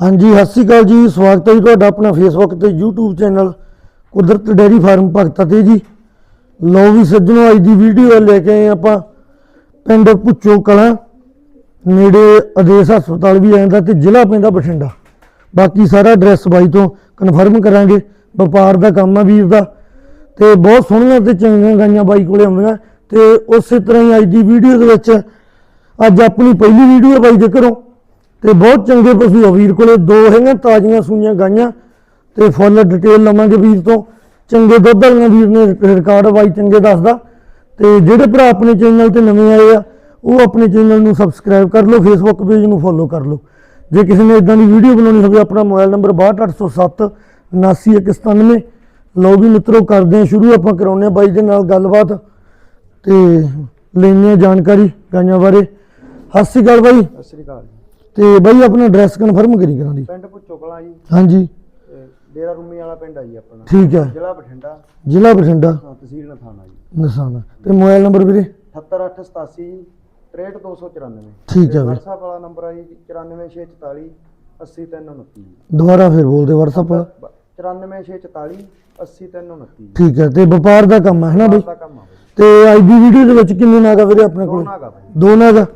ਹਾਂਜੀ, ਸਤਿ ਸ਼੍ਰੀ ਅਕਾਲ ਜੀ। ਸਵਾਗਤ ਹੈ ਜੀ ਤੁਹਾਡਾ ਆਪਣਾ ਫੇਸਬੁੱਕ ਤੇ YouTube channel Kudrat dairy farm Bhagta ਤੇ ਜੀ। ਲਓ ਵੀ ਸੱਜਣੋ, ਅੱਜ ਦੀ ਵੀਡੀਓ ਲੈ ਕੇ ਆਏ ਆਪਾਂ ਪਿੰਡ ਪੁੱਚੋ ਕਲਾਂ, ਨੇੜੇ ਆਦੇਸ਼ ਹਸਪਤਾਲ ਵੀ ਆਉਂਦਾ ਤੇ ਜ਼ਿਲ੍ਹਾ ਪੈਂਦਾ ਬਠਿੰਡਾ। ਬਾਕੀ ਸਾਰਾ ਐਡਰੈਸ ਬਾਈ ਤੋਂ ਕਨਫਰਮ ਕਰਾਂਗੇ। ਵਪਾਰ ਦਾ ਕੰਮ ਆ ਵੀਰ ਦਾ। ਤੇ ਬਹੁਤ ਸੋਹਣੀਆਂ ਤੇ ਚੰਗੀਆਂ ਗਾਈਆਂ ਬਾਈ ਕੋਲੇ ਆਉਂਦੀਆਂ। ਤੇ ਉਸੇ ਤਰ੍ਹਾਂ ਹੀ ਅੱਜ ਦੀ ਵੀਡੀਓ ਦੇ ਵਿੱਚ ਅੱਜ ਆਪਣੀ ਪਹਿਲੀ ਵੀਡੀਓ ਹੈ ਬਾਈ ਦੇ ਘਰੋਂ ਤੇ ਬਹੁਤ ਚੰਗੇ ਪਸ਼ੂ ਆ ਵੀਰ ਕੋਲੇ। ਦੋ ਹੈਗੀਆਂ ਤਾਜ਼ੀਆਂ ਸੂਈਆਂ ਗਾਈਆਂ ਤੇ ਫੁੱਲ ਡਿਟੇਲ ਲਵਾਂਗੇ ਵੀਰ ਤੋਂ। ਚੰਗੇ ਦੁੱਧ ਵਾਲੀਆਂ ਵੀਰ ਨੇ ਰਿਕਾਰਡ ਬਾਈ ਚੰਗੇ ਦੱਸਦਾ। ਤੇ ਜਿਹੜੇ ਭਰਾ ਆਪਣੇ ਚੈਨਲ ਤੇ ਨਵੇਂ ਆਏ ਆ, ਉਹ ਆਪਣੇ ਚੈਨਲ ਨੂੰ ਸਬਸਕ੍ਰਾਈਬ ਕਰ ਲਓ ਫੇਸਬੁੱਕ ਪੇਜ ਨੂੰ ਫੋਲੋ ਕਰ ਲਓ। ਜੇ ਕਿਸੇ ਨੇ ਇਦਾਂ ਦੀ ਵੀਡੀਓ ਬਣਾਉਣੀ ਹੋਵੇ, ਆਪਣਾ ਮੋਬਾਈਲ ਨੰਬਰ 62807 79197 ਲਓ ਵੀ ਮਿੱਤਰੋ, ਕਰਦੇ ਹਾਂ ਸ਼ੁਰੂ, ਆਪਾਂ ਕਰਾਉਂਦੇ ਹਾਂ ਬਾਈ ਦੇ ਨਾਲ ਗੱਲਬਾਤ। ਤੇ ਲੈਣੇ ਜਾਣਕਾਰੀ ਗਾਈਆਂ ਬਾਰੇ। ਸਤਿ ਸ਼੍ਰੀ ਅਕਾਲ ਬਾਈ। ਸਤਿ ਸ੍ਰੀ ਅਕਾਲ ਤੇ ਬਾਈ ਆਪਣਾ ਐਡਰੈਸ ਕਨਫਰਮ ਕਰੀ ਕਰਾਂ ਦੀ। ਪਿੰਡ ਪੁੱਚੋਕਲਾ ਜੀ। ਹਾਂਜੀ। ਤੇ ਡੇਰਾ ਰੂਮੀ ਵਾਲਾ ਪਿੰਡ ਆ ਜੀ ਆਪਣਾ। ਠੀਕ ਹੈ। ਜ਼ਿਲ੍ਹਾ ਬਠਿੰਡਾ। ਜ਼ਿਲ੍ਹਾ ਬਠਿੰਡਾ। ਹਾਂ, ਤਹਿਸੀਲ ਨਥਾਣਾ ਜੀ। ਨਿਸ਼ਾਨਾ ਤੇ ਮੋਬਾਈਲ ਨੰਬਰ ਵੀਰੇ? 78887 63294 ਠੀਕ ਹੈ ਵੀਰੇ। WhatsApp ਵਾਲਾ ਨੰਬਰ ਆ ਜੀ 94644 80329 ਦੁਬਾਰਾ ਫਿਰ ਬੋਲ ਦੇ WhatsApp ਵਾਲਾ 94644 80329 ਠੀਕ ਹੈ ਤੇ ਵਪਾਰ ਦਾ ਕੰਮ ਹੈ ਨਾ ਬਈ? ਦਾ ਕੰਮ ਆ ਬਈ। ਤੇ ਅੱਜ ਦੀ ਵੀਡੀਓ ਦੇ ਵਿੱਚ ਕਿੰਨੇ ਨਾਗਾ ਵੀਰੇ ਆਪਣੇ ਕੋਲ? ਦੋਨਾਂ ਦਾ ਬਈ। ਦੋ ਨਾਗਾ?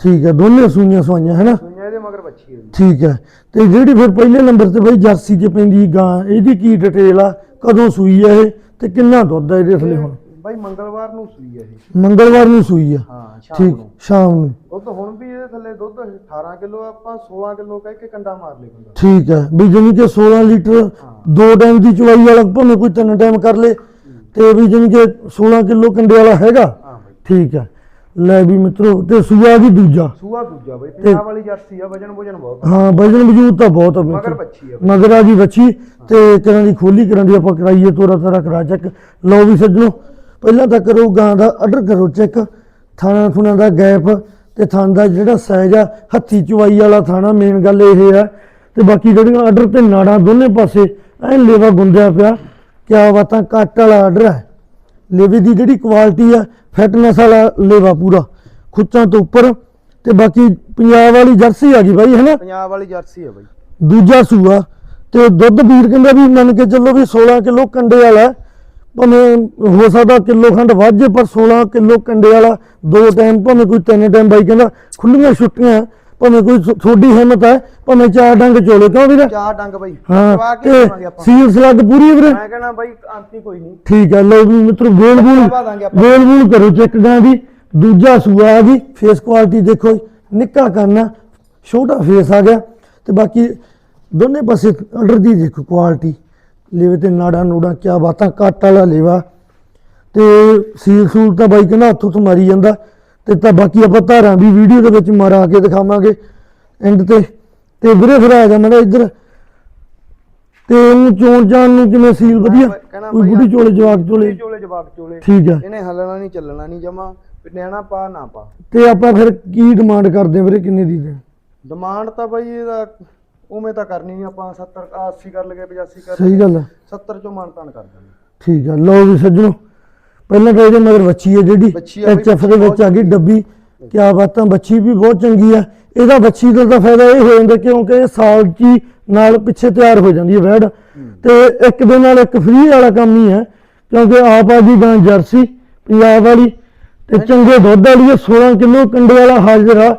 ਠੀਕ ਹੈ ਦੋਨੇ ਸੂਈਆਂ ਸਵਾਈਆਂ ਹੈ ਨਾ? ਸੁਣਿਆ ਇਹਦੇ ਮਗਰ ਬੱਚੀ ਹੈ ਜੀ ਠੀਕ ਹੈ ਤੇ ਜਿਹੜੀ ਫਿਰ ਪਹਿਲੇ ਨੰਬਰ ਤੇ ਬਈ ਜਰਸੀ 'ਚ ਪੈਂਦੀ ਗਾਂ ਇਹਦੀ ਕੀ ਡਿਟੇਲ ਆ? ਕਦੋਂ ਸੂਈ ਆ ਇਹ? ਤੇ ਕਿੰਨਾ ਦੁੱਧ ਆ ਇਹਦੇ ਥੱਲੇ ਹੁਣ? ਬਾਈ ਮੰਗਲਵਾਰ ਨੂੰ ਸੂਈ ਹੈ ਇਹ। ਮੰਗਲਵਾਰ ਨੂੰ ਸੂਈ ਆ? ਹਾਂ ਸ਼ਾਮ ਠੀਕ ਨੂੰ। ਸ਼ਾਮ ਨੂੰ। ਦੁੱਧ ਹੁਣ ਵੀ ਇਹਦੇ ਥੱਲੇ ਦੁੱਧ 18 ਕਿਲੋ ਆਪਾਂ 16 ਕਿਲੋ ਕਹਿ ਕੇ ਕੰਡਾ ਮਾਰ ਲੇ ਬੰਦਾ। ਠੀਕ ਹੈ ਵੀ ਜਾਣੀ ਕਿ 16 ਲੀਟਰ ਦੋ ਟਾਈਮ ਦੀ ਚਵਾਈ ਵਾਲਾ ਭਾਵੇਂ ਕੋਈ ਤਿੰਨ ਟਾਈਮ ਕਰ ਲੇ ਤੇ ਵੀ ਜਾਣੀ ਕਿ 16 ਕਿਲੋ ਕੰਡੇ ਵਾਲਾ ਹੈਗਾ। ਠੀਕ ਹੈ ਲੈ ਵੀ ਮਿੱਤਰੋ ਤੇ ਸੂਆ ਵੀ ਦੂਜਾ? ਸੂਆ ਦੂਜਾ ਬਈ ਪੰਜਾਬ ਵਾਲੀ ਜਰਸੀ ਆ ਵਜਨ ਵਜਨ ਬਹੁਤ ਆ। ਹਾਂ ਵਜਨ ਵਜੂਦ ਤਾਂ ਬਹੁਤ ਆ ਮਗਰ ਮਿੱਤਰੋ ਬੱਚੀ ਆ ਮਗਰ ਆ ਜੀ ਬੱਚੀ ਤੇ ਕਿਰਾਂ ਦੀ ਖੋਲੀ ਕਿਰਾਂ ਦੀ ਆਪਾਂ ਕਰਾਈਏ ਤੋਰਾ ਤਾਰਾ ਕਰਾ ਚੈੱਕ। ਲਓ ਵੀ ਸੱਜਣੋ ਪਹਿਲਾਂ ਤਾਂ ਕਰੋ ਗਾਂ ਦਾ ਆਰਡਰ ਕਰੋ ਚੈੱਕ ਥਾਣਾ ਥੁਣਾ ਦਾ ਗੈਪ ਤੇ ਥਣ ਦਾ ਜਿਹੜਾ ਸਾਈਜ਼ ਆ ਹੱਥੀ ਚਵਾਈ ਵਾਲਾ ਥਾਣਾ ਮੇਨ ਗੱਲ ਇਹ ਆ। ਤੇ ਬਾਕੀ ਜਿਹੜੀਆਂ ਆਰਡਰ ਤੇ ਨਾੜਾਂ ਦੋਨੇ ਪਾਸੇ ਐ ਲੇਵਾ ਗੁੰਦਿਆ ਪਿਆ। ਕਿਆ ਬਾਤਾਂ ਕੱਟ ਵਾਲਾ ਆਰਡਰ ਹੈ ਲੇਵੇ ਦੀ ਜਿਹੜੀ ਕੁਆਲਿਟੀ ਆ ਫਿਟਨੈਸ ਵਾਲਾ ਲੇਵਾ ਪੂਰਾ ਖੁੱਚਾਂ ਤੋਂ ਉੱਪਰ ਤੇ ਬਾਕੀ ਪੰਜਾਬ ਵਾਲੀ ਜਰਸੀ ਆ ਗਈ ਬਾਈ ਹੈਨਾ ਪੰਜਾਬ ਵਾਲੀ ਜਰਸੀ ਆ ਬਈ ਦੂਜਾ ਸੂਆ ਤੇ ਦੁੱਧ ਵੀਰ ਕਹਿੰਦਾ ਵੀ ਮੰਨ ਕੇ ਚੱਲੋ ਵੀ 16 ਕਿਲੋ ਕੰਡੇ ਵਾਲਾ। ਭਾਵੇਂ ਹੋ ਸਕਦਾ ਕਿਲੋ ਖੰਡ ਵੱਧ ਜੇ ਪਰ 16 ਕਿਲੋ ਕੰਡੇ ਵਾਲਾ ਦੋ ਟਾਈਮ ਭਾਵੇਂ ਕੋਈ ਤਿੰਨ ਟਾਈਮ ਬਾਈ ਕਹਿੰਦਾ ਖੁੱਲੀਆਂ ਛੁੱਟੀਆਂ ਭਾਵੇਂ ਕੋਈ ਥੋ- ਥੋਡੀ ਹਿੰਮਤ ਹੈ ਭਾਵੇਂ ਚਾਰ ਡੰਗ ਚੋਲੇ ਕਿਉਂ ਵੀਰੇ? ਚਾਰ ਡੰਗ ਬਈ। ਹਾਂ ਤੇ ਸੀਲ ਸਲੱਗ ਪੂਰੀ ਵੀਰੇ? ਮੈਂ ਕਹਿਣਾ ਬਈ ਆਂਤੀ ਕੋਈ ਨਹੀਂ। ਠੀਕ ਹੈ ਲਓ ਵੀ ਮਿੱਤਰੋ ਗੋਲ ਗੋਲ। ਗੋਲ ਗੋਲ ਕਰੋ ਚੈੱਕ ਗਾਂ ਦੀ। ਦੂਜਾ ਸੂਆ ਆ ਗਈ ਫੇਸ ਕੁਆਲਿਟੀ ਦੇਖੋ ਨਿੱਕਾ ਕਰਨਾ ਛੋਟਾ ਫੇਸ ਆ ਗਿਆ। ਤੇ ਬਾਕੀ ਦੋਨੇ ਪਾਸੇ ਆਰਡਰ ਦੀ ਦੇਖੋ ਕੁਆਲਿਟੀ ਲੇਵੇ ਤੇ ਨਾੜਾ ਨੂੜਾ ਕਿਆ ਬਾਤਾਂ ਕੱਟ ਵਾਲਾ ਲੇਵਾ। ਤੇ ਸੀਲ ਸੂਲ ਤਾਂ ਬਾਈ ਕਹਿੰਦਾ ਹੱਥੋਂ ਤੋਂ ਮਾਰੀ ਜਾਂਦਾ। ਤੇ ਤਾਂ ਬਾਕੀ ਆਪਾਂ ਧਾਰਾਂ ਵੀ ਵੀਡੀਓ ਦੇ ਵਿੱਚ ਮਾਰਾ ਕੇ ਦਿਖਾਵਾਂਗੇ ਐਂਡ ਤੇ। ਤੇ ਵੀਰੇ ਫਿਰ ਆ ਜਾ ਮੈਂ ਇੱਧਰ। ਤੇ ਉਹਨੂੰ ਚੋਣ ਜਾਣ ਨੂੰ ਕਿਵੇਂ ਸੀਲ ਵਧੀਆ। ਕੋਈ ਬੁੱਢੀ ਚੋਲੇ ਜਵਾਕ ਚੋਲੇ। ਚੋਲੇ ਚੋਲੇ ਜਵਾਕ ਚੋਲੇ। ਠੀਕ ਹੈ ਇਹਨੇ ਹਲਣਾ ਨਹੀਂ ਚੱਲਣਾ ਨਹੀਂ ਜਮਾ। ਨਿਆਣਾ ਪਾ ਨਾ ਪਾ। ਤੇ ਆਪਾਂ ਫਿਰ ਕੀ ਡਿਮਾਂਡ ਕਰਦੇ ਵੀਰੇ ਕਿੰਨੇ ਦੀ ਦੇ ਡਿਮਾਂਡ ਤਾਂ ਬਈ ਇਹਦਾ ਉਵੇਂ ਤਾਂ ਕਰਨੀ ਨਹੀਂ ਆਪਾਂ 70 80 ਕਰ ਲਗੇ 85 ਕਰ ਸਹੀ ਗੱਲ ਹੈ 70 ਚੋਂ ਮਾਨਤਾਨ ਕਰ ਦਾਂਗੇ ਠੀਕ ਹੈ ਲਓ ਵੀ ਸੱਜਣੋ। ਪਹਿਲਾਂ ਤਾਂ ਇਹਦੇ ਮਗਰ ਬੱਚੀ ਹੈ ਜਿਹੜੀ ਬੱਚੀ ਆ ਬਈ, ਐਚਐਫ ਦੇ ਵਿੱਚ ਆ ਗਈ ਡੱਬੀ। ਕਿਆ ਬਾਤਾਂ ਬੱਚੀ ਵੀ ਬਹੁਤ ਚੰਗੀ ਆ। ਇਹਦਾ ਬੱਚੀ ਦਾ ਤਾਂ ਫਾਇਦਾ ਇਹ ਹੋ ਜਾਂਦਾ ਕਿਉਂਕਿ ਇਹ ਸਾਲ ਚ ਨਾਲ ਪਿੱਛੇ ਤਿਆਰ ਹੋ ਜਾਂਦੀ ਹੈ ਵੈੜ। ਤੇ ਇੱਕ ਦੇ ਨਾਲ ਇੱਕ ਫ੍ਰੀ ਵਾਲਾ ਕੰਮ ਹੀ ਹੈ ਕਿਉਂਕਿ ਆਪ ਆ ਦੀ ਗਾਂ ਜਰਸੀ ਪੰਜਾਬ ਵਾਲੀ ਤੇ ਚੰਗੇ ਦੁੱਧ ਵਾਲੀ ਹੈ 16 ਕਿਲੋ ਕੰਡੇ ਵਾਲਾ ਹਾਜ਼ਰ ਆ।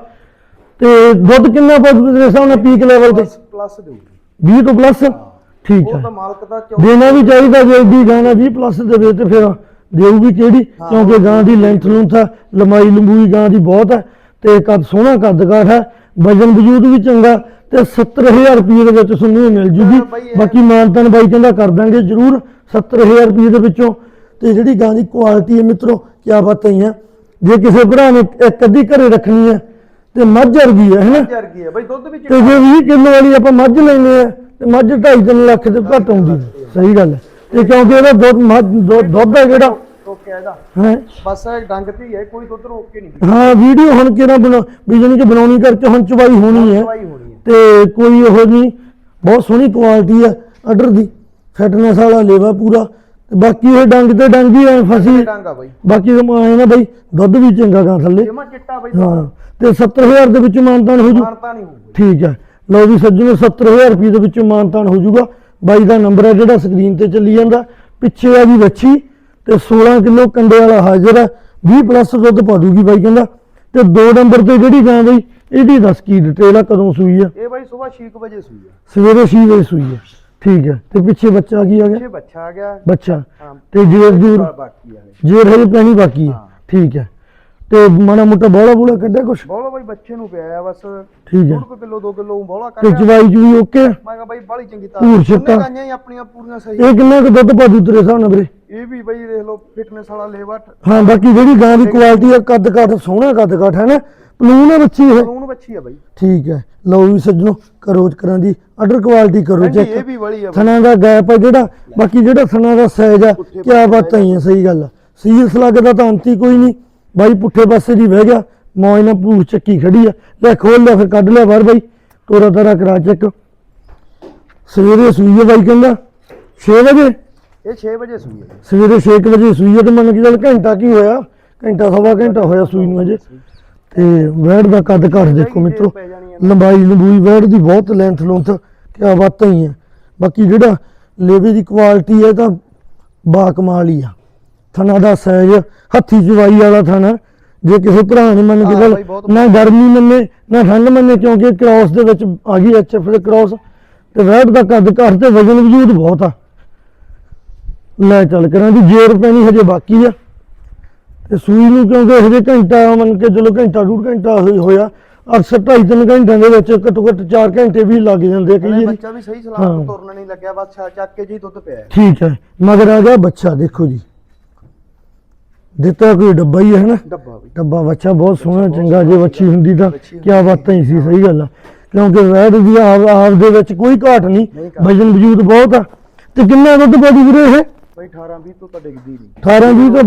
ਤੇ ਦੁੱਧ ਕਿੰਨਾ ਪਾਉਂਦੇ ਤੇਰੇ ਹਿਸਾਬ ਨਾਲ ਪੀਕ ਲੈਵਲ ਤੇ? ਪਲੱਸ ਦੇਊਗੀ। 20 ਤੋਂ ਪਲੱਸ ਠੀਕ ਉਹ ਹੈ ਤਾਂ ਮਾਲਕ ਦਾ ਚੌ ਦੇਣਾ ਵੀ ਚਾਹੀਦਾ ਜੇ ਦੀ ਗਾਂ ਦਾ 20 ਪਲੱਸ ਦੇਵੇ ਤੇ ਫਿਰ ਦੇਊਗੀ ਕਿਹੜੀ? ਕਿਉਂਕਿ ਗਾਂ ਦੀ ਲੈਂਥ ਲੂੰਥ ਆ ਲੰਬਾਈ ਲੰਬੂਈ ਗਾਂ ਦੀ ਬਹੁਤ ਹੈ ਤੇ ਕੱਦ ਸੋਹਣਾ ਕੱਦ ਕਾਠ ਹੈ। ਵਜਨ ਵਜੂਦ ਵੀ ਚੰਗਾ ਤੇ 70000 ਰੁਪਏ ਦੇ ਵਿੱਚ ਤੁਹਾਨੂੰ ਮਿਲ ਜੂਗੀ। ਇਹ- ਬਾਕੀ ਮਾਨਤਨ ਬਾਈ ਕਹਿੰਦਾ ਕਰ ਦਾਂਗੇ ਜਰੂਰ 70000 ਰੁਪਏ ਦੇ ਵਿੱਚੋਂ। ਤੇ ਜਿਹੜੀ ਗਾਂ ਦੀ ਕੁਆਲਿਟੀ ਹੈ ਮਿੱਤਰੋ ਕਿਆ ਬਾਤਾਂ ਹੀ ਜੇ ਕਿਸੇ ਭਰਾ ਨੇ ਇੱਕ ਅੱਧੀ ਘਰੇ ਰੱਖਣੀ ਹੈ ਤੇ ਮੱਝ ਵਰਗੀ ਹੈ ਹੈਨਾ ਜਰ ਗਈ ਹੈ। ਬਈ ਦੁੱਧ ਵੀ ਤੇ ਜੇ 20 ਕਿਲੋ ਵਾਲੀ ਆਪਾਂ ਮੱਝ ਲੈਂਦੇ ਆ ਤੇ ਮੱਝ 2.5 ਲੱਖ ਦੇ ਘੱਟ ਆਉਂਦੀ। ਸਹੀ ਗੱਲ ਹੈ। ਤੇ ਕਿਉਂਕਿ ਇਹਦਾ ਦੁੱਧ ਮੱਝ ਦੁੱਧ ਦੁੱਧ ਹੈ ਜਿਹੜਾ ਰੋਕਿਆ ਇਹਦਾ ਹੈ? ਬਸ ਇਹ ਡੰਗ ਤੇ ਹੀ ਹੈ ਕੋਈ ਦੁੱਧ ਰੋਕ ਕੇ ਨਹੀਂ। ਹਾਂ ਵੀਡੀਓ ਹੁਣ ਕਿਹੜਾ ਬਣਾ ਵੀ ਜਾਣੀ ਕਿ ਬਣਾਉਣੀ ਕਰਕੇ ਹੁਣ ਚਵਾਈ ਹੋਣੀ ਹੈ। ਦਵਾਈ ਹੋਣੀ ਹੈ। ਤੇ ਕੋਈ ਉਹ ਨਹੀਂ ਬਹੁਤ ਸੋਹਣੀ ਕੁਆਲਿਟੀ ਆ ਆਰਡਰ ਦੀ। ਫਿਟਨੈਸ ਵਾਲਾ ਲੇਵਾ ਪੂਰਾ। ਤੇ ਬਾਕੀ ਇਹ ਡੰਗ ਤੇ ਡੰਗ ਹੀ ਐ ਫਸੀ ਇਹ ਡੰਗ ਆ ਬਈ। ਬਾਕੀ ਤਾਂ ਐ ਨਾ ਬਈ ਦੁੱਧ ਵੀ ਚੰਗਾ ਗਾ ਥੱਲੇ। ਜਮਾ ਚਿੱਟਾ ਬਈ। ਹਾਂ ਤੇ 70000 ਦੇ ਵਿੱਚ ਮਾਨਤਾਨ ਹੋ ਜੂ। ਮਾਨਤਾ ਨਹੀਂ ਹੋਊਗੀ। ਠੀਕ ਹੈ ਲਓ ਵੀ ਸੱਜਣੋ 70000 ਰੁਪਏ ਦੇ ਵਿੱਚੋਂ ਮਾਨਤਾਨ ਹੋ ਜਾਊਗਾ ਬਾਈ ਦਾ ਨੰਬਰ ਹੈ ਜਿਹੜਾ ਸਕਰੀਨ ਤੇ ਚੱਲੀ ਜਾਂਦਾ। ਪਿੱਛੇ ਆ ਜੀ ਵੱਛੀ। ਤੇ 16 ਕਿਲੋ ਕੰਡੇ ਵਾਲਾ ਹਾਜ਼ਰ ਹੈ 20 ਪਲੱਸ ਦੁੱਧ ਪਾ ਦੂਗੀ ਬਾਈ ਕਹਿੰਦਾ। ਤੇ ਦੋ ਨੰਬਰ ਤੇ ਜਿਹੜੀ ਗਾਂ ਬਈ ਇਹਦੀ ਦੱਸ ਕੀ ਡਿਟੇਲ ਆ ਕਦੋਂ ਸੂਈ ਆ? ਇਹ ਬਾਈ ਸਵੇਰ 6 ਵਜੇ ਸੂਈ ਆ। ਸਵੇਰੇ 6 ਵਜੇ ਸੂਈ ਹੈ ਠੀਕ ਹੈ ਤੇ ਪਿੱਛੇ ਬੱਚਾ ਕੀ ਆ ਗਿਆ? ਪਿੱਛੇ ਬੱਚਾ ਆ ਗਿਆ। ਬੱਚਾ। ਹਾਂ। ਤੇ ਜੇਰ ਜੂਰ। ਬਾਕੀ ਆ ਇਹ। ਜੇਰ ਹਜੇ ਪੈਣੀ ਬਾਕੀ ਹੈ ਹਾਂ। ਠੀਕ ਹੈ ਤੇ ਮਾੜਾ ਮੋਟਾ ਬੋਲਾ ਬੋਲਾ ਕੱਢਿਆ ਕੁਛ? ਬੋਲੋ ਬਾਈ ਬੱਚੇ ਨੂੰ ਪਿਆ ਆ ਬਸ। ਠੀਕ ਹੈ ਕੁ ਕਿਲੋ 2 ਕਿਲੋ ਬੋਲਾ ਤੇ ਕੱਢਿਆ ਚਵਾਈ ਚੂਈ ਓਕੇ ਮੈਂ ਕਿਹਾ ਬਾਈ ਬਾਲੀ ਚੰਗੀ ਤਾਂ ਭੂਰ ਛਿੱਟਾ। ਗਾਈਆਂ ਹੀ ਆਪਣੀਆਂ ਪੂਰੀਆਂ ਸਹੀ। ਇਹ ਕਿੰਨਾ ਕੁ ਦੁੱਧ ਪਾ ਦੂ ਤੇਰੇ ਹਿਸਾਬ ਨਾਲ ਵੀਰੇ? ਇਹ ਵੀ ਬਾਈ ਦੇਖ ਲਓ ਫਿਟਨੈਸ ਵਾਲਾ ਲੇਵਾ ਹਾਂ ਬਾਕੀ ਜਿਹੜੀ ਗਾਂ ਦੀ ਕੁਆਲਿਟੀ ਆ ਕੱਦ ਕਾਠ ਸੋਹਣਾ ਕੱਦ ਕਾਠ ਹੈ ਨਾ? ਪਲੂਨ ਹੈ ਬੱਚੀ ਇਹ? ਕਾਨੂੰਨ ਬੱਚੀ ਆ ਬਾਈ। ਠੀਕ ਹੈ। ਲਓ ਵੀ ਸੱਜਣੋ ਕਰੋਜ ਕਰਾਂ ਦੀ। ਆਰਡਰ ਕੁਆਲਿਟੀ ਕਰੋ ਹਾਂਜੀ, ਇਹ ਵੀ ਬੜੀ ਆ ਬਾਈ। ਥਣਾ ਦਾ ਗੈਪ ਹੈ ਜਿਹੜਾ ਬਾਕੀ ਜਿਹੜਾ ਥਣਾ ਦਾ ਸਾਈਜ਼ ਆ ਕਿਆ ਬਾਤਾਂ ਹੀ ਆ ਸਹੀ ਗੱਲ ਆ। ਸੀਰੀਅਸ ਲੱਗਦਾ ਤਾਂ ਅੰਤੀ ਕੋਈ ਨਹੀਂ। ਬਾਈ ਪੁੱਠੇ ਪਾਸੇ ਦੀ ਬਹਿ ਗਿਆ ਮੌਜ ਨਾਲ ਭੂਰ ਚੱਕੀ ਖੜੀ ਆ। ਲੈ ਖੋਲ ਲਿਆ ਫਿਰ ਕੱਢ ਲਿਆ ਬਾਹਰ ਬਾਈ। ਤੋਰਾ ਤਾਰਾ ਕਰਾ ਚੈੱਕ। ਸਵੇਰੇ ਸੂਈ ਹੈ ਬਾਈ ਕਹਿੰਦਾ। 6 ਵਜੇ? ਇਹ 6 ਵਜੇ ਸੂਈ ਆ ਸਵੇਰੇ 6 ਵਜੇ ਸੂਈ ਹੈ ਤੇ ਮੰਨ ਕੇ ਚੱਲ ਘੰਟਾ ਕੀ ਹੋਇਆ? ਘੰਟਾ ਸਵਾ ਘੰਟਾ ਹੋਇਆ ਸੂਈ ਨੂੰ ਅਜੇ ਤੇ ਵੈੜ ਦਾ ਕੱਦ ਘੱਟ ਦੇਖੋ ਮਿੱਤਰੋ ਲੰਬਾਈ ਲੰਬੂਈ ਵੈੜ ਦੀ ਬਹੁਤ ਲੈਂਥ ਲੁੰਥ ਕਿਆ ਬਾਤਾਂ ਹੀ ਬਾਕੀ ਜਿਹੜਾ ਲੇਵੇ ਦੀ ਕੁਆਲਿਟੀ ਹੈ ਤਾਂ ਬਾ ਕਮਾਲ ਹੀ ਆ। ਥਣਾ ਦਾ ਸਾਈਜ਼ ਹੱਥੀ ਜਵਾਈ ਵਾਲਾ ਥਣਾ। ਜੇ ਕਿਸੇ ਭਰਾ ਨੇ ਮੰਨ ਕੇ ਹਾਂ ਚੱਲ ਨਾ ਗਰਮੀ ਮੰਨੇ ਨਾ ਠੰਡ ਮੰਨੇ ਕਿਉਂਕਿ ਕ੍ਰਾਸ ਦੇ ਵਿੱਚ ਆ ਗਈ ਐਚਐਫ ਦੇ ਕ੍ਰਾਸ ਤੇ ਵੈੜ ਦਾ ਕੱਦ ਘੱਟ ਤੇ ਵਜਨ ਵਜੂਦ ਬਹੁਤ ਆ। ਲੈ ਚੱਲ ਕਰਾਂ ਦੀ ਜੇਰ ਪੈਣੀ ਹਜੇ ਬਾਕੀ ਆ। ਤੇ ਸੂਈ ਨੂੰ ਕਿਉਂਕਿ ਹਜੇ ਘੰਟਾ ਮੰਨ ਕੇ ਚਲੋ ਘੰਟਾ ਡੂਢ ਘੰਟਾ ਹੋਈ ਹੋਇਆ ਅਕਸਰ ਢਾਈ ਤਿੰਨ ਘੰਟਿਆਂ ਦੇ ਵਿੱਚ ਘੱਟੋ ਘੱਟ 4 ਘੰਟੇ ਵੀ ਲੱਗ ਜਾਂਦੇ ਕਈ ਵਾਰੀ। ਬੱਚਾ ਵੀ ਸਹੀ ਹਾਂ। ਸਲਾਮ ਤੁਰਨ ਨਹੀਂ ਲੱਗਿਆ ਬਸ ਚੱਕ ਕੇ ਜੀ ਦੁੱਧ ਪਿਆ। ਠੀਕ ਹੈ ਮਗਰ ਆ ਗਿਆ ਬੱਚਾ ਦੇਖੋ ਜੀ। ਦਿੱਤਾ ਕੋਈ ਡੱਬਾ ਹੀ ਹੈ ਨਾ? ਡੱਬਾ ਬੱਚਾ ਬਹੁਤ ਸੋਹਣਾ ਚੰਗਾ ਜੇ ਵੱਛੀ ਹੁੰਦੀ ਤਾਂ ਕਿਆ ਬਾਤਾਂ ਹੀ ਸੀ ਸਹੀ ਗੱਲ ਆ। ਕਿਉਂਕਿ ਵੈਦ ਦੀ ਆਪ ਦੇ ਵਿੱਚ ਕੋਈ ਘਾਟ ਨਹੀਂ। ਵਜਨ ਵਜੂਦ ਬਹੁਤ ਆ। ਤੇ ਕਿੰਨਾ ਦੁੱਧ ਪਾਦੀ ਵੀਰੇ ਇਹ? ਬਈ 18 20 ਤੋਂ ਤਾਂ ਡਿੱਗਦੀ ਨਹੀਂ। 18 20 ਤਾਂ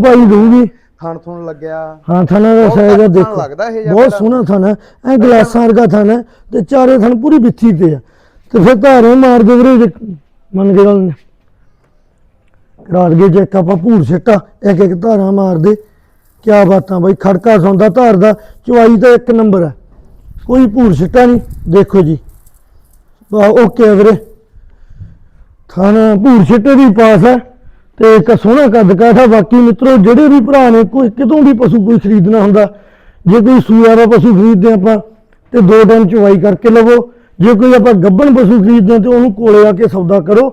ਥਣ ਥੁਣ ਲੱਗਿਆ। ਹਾਂ ਥਾਣਾ ਦਾ ਸਾਈਜ਼ ਆ ਦੇਖੋ। ਲੱਗਦਾ ਇਹ ਬਹੁਤ। ਸੋਹਣਾ ਥਾਣਾ ਐ ਗਲਾਸਾਂ ਵਰਗਾ ਥਾਣਾ ਹੈ ਤੇ ਚਾਰੇ ਥਣ ਪੂਰੀ ਬਿੱਥੀ ਤੇ ਆ। ਤੇ ਫਿਰ ਧਾਰੇ ਮਾਰ ਦੇ ਵੀਰੇ ਮੰਨ ਕੇ ਗੱਲ ਕਰਾ ਦਈਏ ਜੇ ਆਪਾਂ ਭੂਰ ਸਿੱਟਾ ਇੱਕ ਇੱਕ ਧਾਰਾ ਮਾਰ ਦੇ। ਕਿਆ ਬਾਤਾਂ ਬਾਈ ਖੜਕਾ ਸੌਂਦਾ ਧਾਰ ਦਾ ਚੁਆਈ ਤਾਂ ਇੱਕ ਨੰਬਰ ਹੈ ਕੋਈ ਭੂਰ ਸਿੱਟਾ ਨਹੀਂ ਦੇਖੋ ਜੀ। ਵਾਹ ਓਕੇ ਵੀਰੇ। ਥਾਣਾ ਭੂਰ ਸਿੱਟੇ ਦੀ ਪਾਸ ਹੈ ਤੇ ਇੱਕ ਸੋਹਣਾ ਕੱਦ ਕਾਠਾ ਬਾਕੀ ਮਿੱਤਰੋ ਜਿਹੜੇ ਵੀ ਭਰਾ ਨੇ ਕੋਈ ਕਿਤੋਂ ਵੀ ਪਸ਼ੂ ਕੋਈ ਖਰੀਦਣਾ ਹੁੰਦਾ ਜੇ ਕੋਈ ਸੂਆ ਦਾ ਪਸ਼ੂ ਖਰੀਦਦੇ ਆਪਾਂ ਤੇ ਦੋ ਦਿਨ ਚੁਆਈ ਕਰਕੇ ਲਵੋ। ਜੇ ਕੋਈ ਆਪਾਂ ਗੱਬਣ ਪਸ਼ੂ ਖਰੀਦਦੇ ਤੇ ਉਹਨੂੰ ਕੋਲੇ ਆ ਕੇ ਸੌਦਾ ਕਰੋ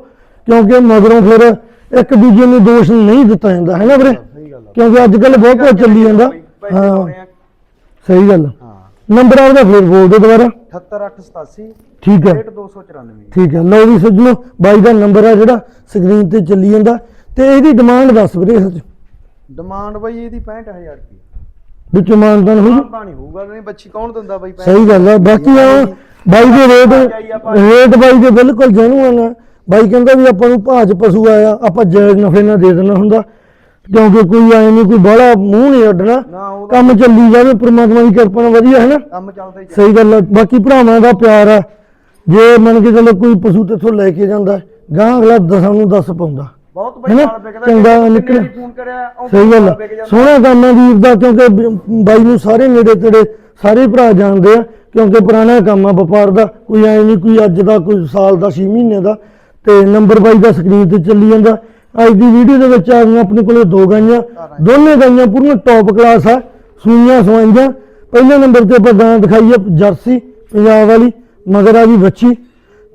ਕਿਉਂਕਿ ਮਗਰੋਂ ਫਿਰ ਇੱਕ ਦੂਜੇ ਨੂੰ ਦੋਸ਼ ਨਹੀਂ ਦਿੱਤਾ ਜਾਂਦਾ ਹੈ ਨਾ ਵੀਰੇ? ਕਿਉਂਕਿ ਅੱਜ ਕੱਲ ਬਹੁਤ ਕੁਝ ਚੱਲੀ ਜਾਂਦਾ। ਹਾਂ। ਸਹੀ ਗੱਲ ਹਾਂ। ਨੰਬਰ ਆਪਦਾ ਫਿਰ ਬੋਲ ਦਿਓ ਦੁਬਾਰਾ 78887 ਠੀਕ ਹੈ 6294 ਠੀਕ ਹੈ ਲਓ ਵੀ ਸੱਜਣੋ ਬਾਈ ਦਾ ਨੰਬਰ ਆ ਜਿਹੜਾ ਸਕਰੀਨ ਤੇ ਚੱਲੀ ਜਾਂਦਾ। ਤੇ ਇਹਦੀ ਡਿਮਾਂਡ ਦੱਸ ਵੀਰੇ ਸੱਚ ਡਿਮਾਂਡ ਬਈ ਇਹਦੀ 65000 ਰੁਪਏ ਵਿੱਚ ਮਾਨਦਾਨ ਹੋ ਜੂ ਨਹੀਂ ਹੋਊਗਾ ਨਹੀਂ ਬੱਚੀ ਕੌਣ ਦਿੰਦਾ ਬਈ ਸਹੀ ਗੱਲ ਆ ਬਾਕੀ ਆ ਬਾਈ ਦੇ ਰੇਟ ਰੇਟ ਬਾਈ ਦੇ ਬਿਲਕੁਲ ਜੈਨੂਅਨ ਆ। ਬਾਈ ਕਹਿੰਦਾ ਵੀ ਆਪਾਂ ਨੂੰ ਭਾਜ ਪਸ਼ੂ ਆਇਆ ਆਪਾਂ ਜਾਇਜ਼ ਨਫੇ ਨਾਲ ਦੇ ਦੇਣਾ ਹੁੰਦਾ। ਕਿਉਂਕਿ ਕੋਈ ਆਏ ਨਹੀਂ ਕੋਈ ਬਾਹਲਾ ਮੂੰਹ ਨਹੀਂ ਅੱਡਣਾ। ਨਾ ਕੰਮ ਚੱਲੀ ਜਾਵੇ ਪ੍ਰਮਾਤਮਾ ਦੀ ਕਿਰਪਾ ਨਾਲ ਵਧੀਆ ਹੈ ਨਾ ਕੰਮ ਚੱਲਦਾ ਹੀ ਚੱਲਦਾ। ਸਹੀ ਗੱਲ ਆ ਬਾਕੀ ਭਰਾਵਾਂ ਦਾ ਪਿਆਰ ਆ। ਜੇ ਮੰਨ ਕੇ ਚੱਲੋ ਕੋਈ ਪਸ਼ੂ ਤੇਥੋਂ ਲੈ ਕੇ ਜਾਂਦਾ ਗਾਂ ਅਗਲਾ ਦਸਾਂ ਨੂੰ ਦੱਸ ਪਾਉਂਦਾ। ਬਹੁਤ ਬਈ ਹੈਨਾ? ਨਾਲ ਵਿਕਦਾ ਚੰਗਾ ਜੇ ਕਿਸੇ ਨਿਕਲਿਆ। ਨੇ ਫੋਨ ਕਰਿਆ ਉਹ ਸਹੀ ਗੱਲ ਨਾਲ ਆ। ਜਾਂਦਾ। ਸੋਹਣਾ ਕੰਮ ਆ ਵੀਰ ਦਾ ਕਿਉਂਕਿ ਬ- ਬਾਈ ਨੂੰ ਸਾਰੇ ਨੇੜੇ ਤੇੜੇ ਸਾਰੇ ਭਰਾ ਜਾਣਦੇ ਆ ਕਿਉਂਕਿ ਪੁਰਾਣਾ ਕੰਮ ਆ ਵਪਾਰ ਦਾ ਕੋਈ ਐ ਨਹੀਂ ਕੋਈ ਅੱਜ ਦਾ ਕੋਈ ਸਾਲ ਦਾ 6 ਮਹੀਨੇ ਦਾ। ਤੇ ਨੰਬਰ ਬਾਈ ਦਾ ਸਕਰੀਨ ਤੇ ਚੱਲੀ ਜਾਂਦਾ। ਅੱਜ ਦੀ ਵੀਡੀਓ ਦੇ ਵਿੱਚ ਆ ਗਈਆਂ ਆਪਣੇ ਕੋਲੇ ਦੋ ਗਾਈਆਂ। ਦੋਨੇ ਗਾਈਆਂ ਪੂਰੀਆਂ ਟੌਪ ਕਲਾਸ ਆ ਸੂਈਆਂ ਸਵਾਈਆਂ। ਪਹਿਲੇ ਨੰਬਰ ਤੇ ਆਪਾਂ ਗਾਂ ਦਿਖਾਈ ਆ ਜਰਸੀ ਪੰਜਾਬ ਵਾਲੀ ਮਗਰ ਆ ਵੀ ਬੱਚੀ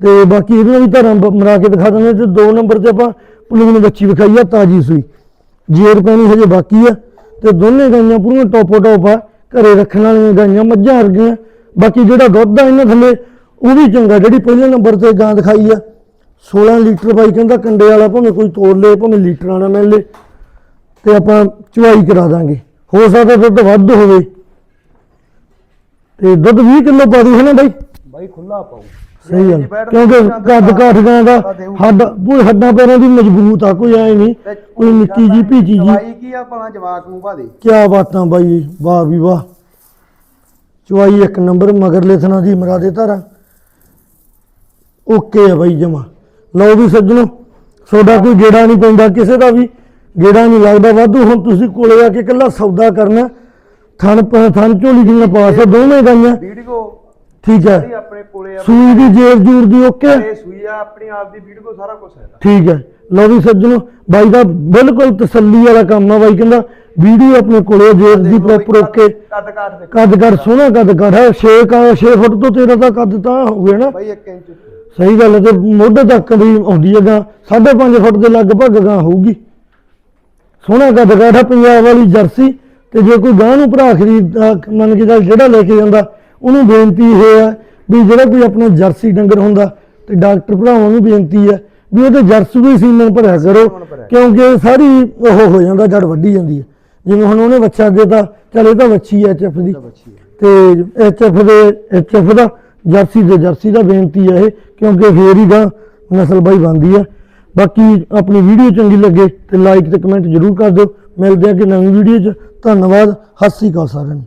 ਤੇ ਬਾਕੀ ਇਹਦੀਆਂ ਵੀ ਧਾਰਾਂ ਬ- ਮਰਾ ਕੇ ਦਿਖਾ ਦਿੰਦੇ ਤੇ ਦੋ ਨੰਬਰ ਤੇ ਆਪਾਂ ਪਲੂਨ ਬੱਚੀ ਵਿਖਾਈ ਆ, ਤਾਜੀ ਸੂਈ। ਜੇਰ ਪੈਣੀ ਹਜੇ ਬਾਕੀ ਆ ਤੇ ਦੋਨੇ ਗਾਈਆਂ ਪੂਰੀਆਂ ਟੋਪੋ ਟੋਪ ਆ, ਘਰੇ ਰੱਖਣ ਵਾਲੀਆਂ ਗਾਈਆਂ, ਮੱਝਾਂ ਵਰਗੀਆਂ। ਬਾਕੀ ਜਿਹੜਾ ਦੁੱਧ ਆ ਇਹਨਾਂ ਥੱਲੇ, ਉਹ ਵੀ ਚੰਗਾ, ਜਿਹੜੀ ਪਹਿਲੇ ਨੰਬਰ ਤੇ ਗਾਂ ਦਿਖਾਈ ਆ। 16 ਲੀਟਰ ਬਾਈ ਕਹਿੰਦਾ ਕੰਡੇ ਵਾਲਾ, ਭਾਵੇਂ ਕੋਈ ਤੋੜ ਲੇ, ਭਾਵੇਂ ਲੀਟਰਾਂ ਨਾਲ ਮਿਲ ਲੇ। ਤੇ ਆਪਾਂ ਚੁਆਈ ਕਰਾ ਦਾਂਗੇ। ਹੋ ਸਕਦਾ ਦੁੱਧ ਵੱਧ ਹੋਵੇ। ਤੇ ਦੁੱਧ 20 ਕਿਲੋ ਪਾ ਦੀ ਹੈ ਨਾ ਬਾਈ? ਬਾਈ ਖੁੱਲਾ ਪਾਉ ਸਹੀ ਗੱਲ। ਕਿਉਂਕਿ ਕੱਦ ਕਾਠ ਗਾਂ ਦਾ ਹੱਡ ਪੂਰੇ ਹੱਡਾਂ ਪੈਰਾਂ ਦੀ ਮਜ਼ਬੂਤ ਆ ਕੋਈ ਐ ਨਹੀਂ। ਕੋਈ ਨਿੱਕੀ ਜੀ ਭੀਜੀ ਜੀ ਦਵਾਈ ਕੀ ਆ ਭਲਾ ਜਵਾਕ ਨੂੰ ਭਾ ਦੇ ਕਿਆ ਬਾਤਾਂ ਬਾਈ ਵਾਹ ਵੀ ਵਾਹ। ਚੁਆਈ ਇੱਕ ਨੰਬਰ ਮਗਰਲੇ ਥਣਾ ਦੀ ਮਰਾ ਦੇ ਧਾਰਾ। ਓਕੇ ਆ ਬਾਈ ਜਮਾ। ਲਓ ਵੀ ਸੱਜਣੋ ਤੁਹਾਡਾ ਕੋਈ ਗੇੜਾ ਨਹੀਂ ਪੈਂਦਾ ਕਿਸੇ ਦਾ ਵੀ। ਗੇੜਾ ਨਹੀਂ ਲੱਗਦਾ। ਵਾਧੂ ਹੁਣ ਤੁਸੀਂ ਕੋਲੇ ਆ ਕੇ ਇਕੱਲਾ ਸੌਦਾ ਕਰਨਾ। ਥਣ ਥਣ ਝੋਲੀ ਦੀਆਂ ਪਾਸ ਦੋਵੇਂ ਗਾਈਆਂ। ਵੀਡੀਓ ਠੀਕ ਹੈ। ਆਪਣੇ ਕੋਲੇ ਆ। ਸੂਈ ਦੀ ਜੇਰ ਜੂਰ ਦੀ ਓਕੇ? ਇਹ ਸੂਈ ਆ ਆਪਣੀ ਆਪ ਦੀ ਵੀਡੀਓ ਸਾਰਾ ਕੁਝ ਹੈ ਠੀਕ ਹੈ। ਲਓ ਵੀ ਸੱਜਣੋ ਬਾਈ ਦਾ ਬਿਲਕੁਲ ਤਸੱਲੀ ਵਾਲਾ ਕੰਮ ਆ ਬਾਈ ਕਹਿੰਦਾ ਵੀਡੀਓ ਆਪਣੇ ਕੋਲੇ ਜੇਰ ਦੀ ਪ੍ਰੋਪਰ ਓਕੇ। ਕੱਦ ਦੇ ਕੱਦ ਕਰ ਸੋਹਣਾ ਕੱਦ ਕਰ ਹੈ 6 ਕਾ 6 ਫੁੱਟ ਤੋਂ ਤੇਰਾ ਤਾਂ ਕੱਦ ਤਾਂ ਹੋ ਗਿਆ ਨਾ? ਬਾਈ 1 ਇੰਚ ਸਹੀ ਗੱਲ ਹੈ ਤੇ ਮੋਢੇ ਤੱਕ ਦੀ ਆਉਂਦੀ ਹੈ ਗਾਂ 5.5 ਫੁੱਟ ਦੇ ਲਗਭਗ ਗਾਂ ਹੋਊਗੀ। ਸੋਹਣਾ ਕੱਦ ਕਾਠਾ ਪੰਜਾਬ ਵਾਲੀ ਜਰਸੀ ਤੇ ਜੇ ਕੋਈ ਗਾਂ ਨੂੰ ਭਰਾ ਖਰੀਦ ਅਹ ਮੰਨ ਕੇ ਚੱਲ ਜਿਹੜਾ ਲੈ ਕੇ ਜਾਂਦਾ ਉਹਨੂੰ ਬੇਨਤੀ ਇਹ ਹੈ ਵੀ ਜਿਹੜਾ ਕੋਈ ਆਪਣਾ ਜਰਸੀ ਡੰਗਰ ਹੁੰਦਾ ਤੇ ਡਾਕਟਰ ਭਰਾਵਾਂ ਨੂੰ ਬੇਨਤੀ ਹੈ ਵੀ ਉਹਦੇ ਜਰਸੀ ਵੀ ਸੀਮਨ ਭਰਿਆ ਕਰੋ। ਕਿਉਂਕਿ ਸਾਰੀ ਉਹ ਹੋ ਜਾਂਦਾ ਜੜ ਵੱਢੀ ਜਾਂਦੀ ਹੈ। ਜਿਵੇਂ ਹੁਣ ਉਹਨੇ ਬੱਚਾ ਦਿੱਤਾ ਚੱਲ ਇਹ ਤਾਂ ਵੱਛੀ ਹੈ ਐਚਐਫ ਦੀ। ਬੱਚੀ ਤੇ ਐਚਐਫ ਦੇ ਐਚਐਫ ਦਾ ਜਰਸੀ ਦੇ ਜਰਸੀ ਦਾ ਬੇਨਤੀ ਹੈ ਇਹ ਕਿਉਂਕਿ ਫੇਰ ਹੀ ਦਾ ਨਸਲ ਬਾਈ ਬਣਦੀ ਹੈ। ਬਾਕੀ ਆਪਣੀ ਵੀਡੀਓ ਚੰਗੀ ਲੱਗੇ ਤੇ ਲਾਈਕ ਤੇ ਕਮੈਂਟ ਜ਼ਰੂਰ ਕਰ ਦਿਓ। ਮਿਲਦੇ ਆ ਕਿ ਨਵੀਂ ਵੀਡੀਓ 'ਚ। ਧੰਨਵਾਦ। ਸ਼੍ਰੀ ਅਕਾਲ ਸਾਰਿਆਂ ਨੂੰ।